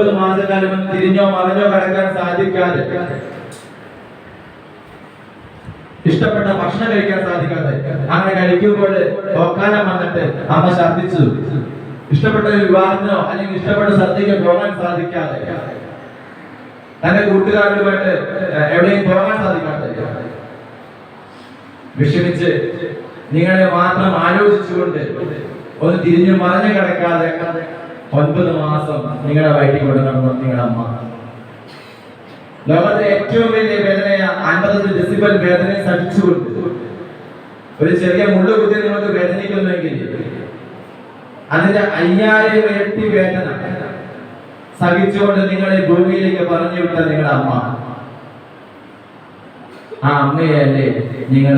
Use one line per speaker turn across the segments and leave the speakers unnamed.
ഒൻപത് മാസക്കാലം തിരിഞ്ഞോ മറിഞ്ഞോ കിടക്കാൻ സാധിക്കാതെ ഇഷ്ടപ്പെട്ട ഭക്ഷണം കഴിക്കാൻ സാധിക്കാതെ അങ്ങനെ കഴിക്കുമ്പോൾ ഓക്കാനം വന്നിട്ട് അമ്മ ഛർദിച്ചു ഇഷ്ടപ്പെട്ട വിവാഹത്തിനോ അല്ലെങ്കിൽ ഇഷ്ടപ്പെട്ട സദ്യക്ക് പോകാൻ സാധിക്കാതെ. തന്റെ കൂട്ടുകാരുമായിട്ട് എവിടെയും പോകാൻ സാധിക്കാതെ. വിഷമിച്ച് നിങ്ങളെ മാത്രം ആലോചിച്ചുകൊണ്ട് ഒന്ന് തിരിഞ്ഞു മറഞ്ഞു കിടക്കാതെ ഒൻപത് മാസം നിങ്ങളെ വയറ്റി കൊണ്ട് നടന്നു നിങ്ങളുടെ അമ്മ. ലോകത്തെ ഏറ്റവും വലിയ വേദനയ അൻപത്തഞ്ച് ഡിസിബൽ വേദനയെ സഹിച്ചുകൊണ്ട്. ഒരു ചെറിയ മുള്ളു കുത്തി നിങ്ങൾക്ക് വേദനിക്കുന്നുവെങ്കിൽ അതിന്റെ അയ്യായിരം ഇരട്ടി വേദന സഹിച്ചുകൊണ്ട് നിങ്ങളെ ഭൂമിയിലേക്ക് പറഞ്ഞു വിട്ട നിങ്ങളുടെ അമ്മ. ആ അമ്മയല്ലേ നിങ്ങൾ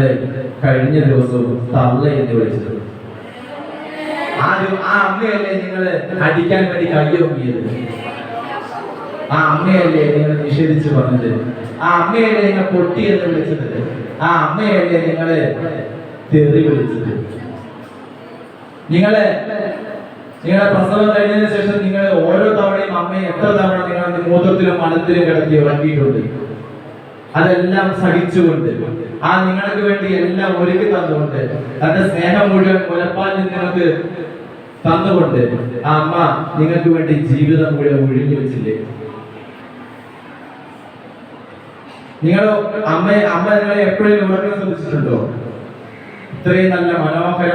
കഴിഞ്ഞ ദിവസവും തള്ള എന്ന് ആ അമ്മയല്ലേ നിങ്ങൾ അടിക്കാൻ വേണ്ടി കയ്യൊങ്ങിയത് ആ അമ്മയല്ലേ നിങ്ങൾ നിഷേധിച്ചു പറഞ്ഞത്? ആ അമ്മയല്ലേ നിങ്ങൾ പൊട്ടി എന്ന് വിളിച്ചത്? ആ അമ്മയല്ലേ നിങ്ങൾ തെറി വിളിച്ചത്? നിങ്ങളെ നിങ്ങളെ പ്രസവം കഴിഞ്ഞതിന് ശേഷം നിങ്ങൾ ഓരോ തവണയും അമ്മയെ എത്ര തവണ നിങ്ങൾ മൂത്രത്തിലും മണത്തിലും കിടത്തി ഉറക്കിയിട്ടുണ്ട്? അതെല്ലാം സഹിച്ചുകൊണ്ട് ആ നിങ്ങൾക്ക് വേണ്ടി എല്ലാം ഒരുക്കി തന്നുകൊണ്ട് തന്റെ സ്നേഹം മുഴുവൻ മുലപ്പാലിൽ നിങ്ങൾക്ക് തന്നുകൊണ്ട് ആ അമ്മ നിങ്ങൾക്ക് വേണ്ടി ജീവിതം മുഴുവൻ ഒഴിഞ്ഞു വെച്ചില്ലേ? നിങ്ങൾ അമ്മയെ അമ്മ നിങ്ങളെ എപ്പോഴും ഉറങ്ങി ശ്രദ്ധിച്ചിട്ടുണ്ടോ? ഇത്രയും നല്ല മനോഹരമായ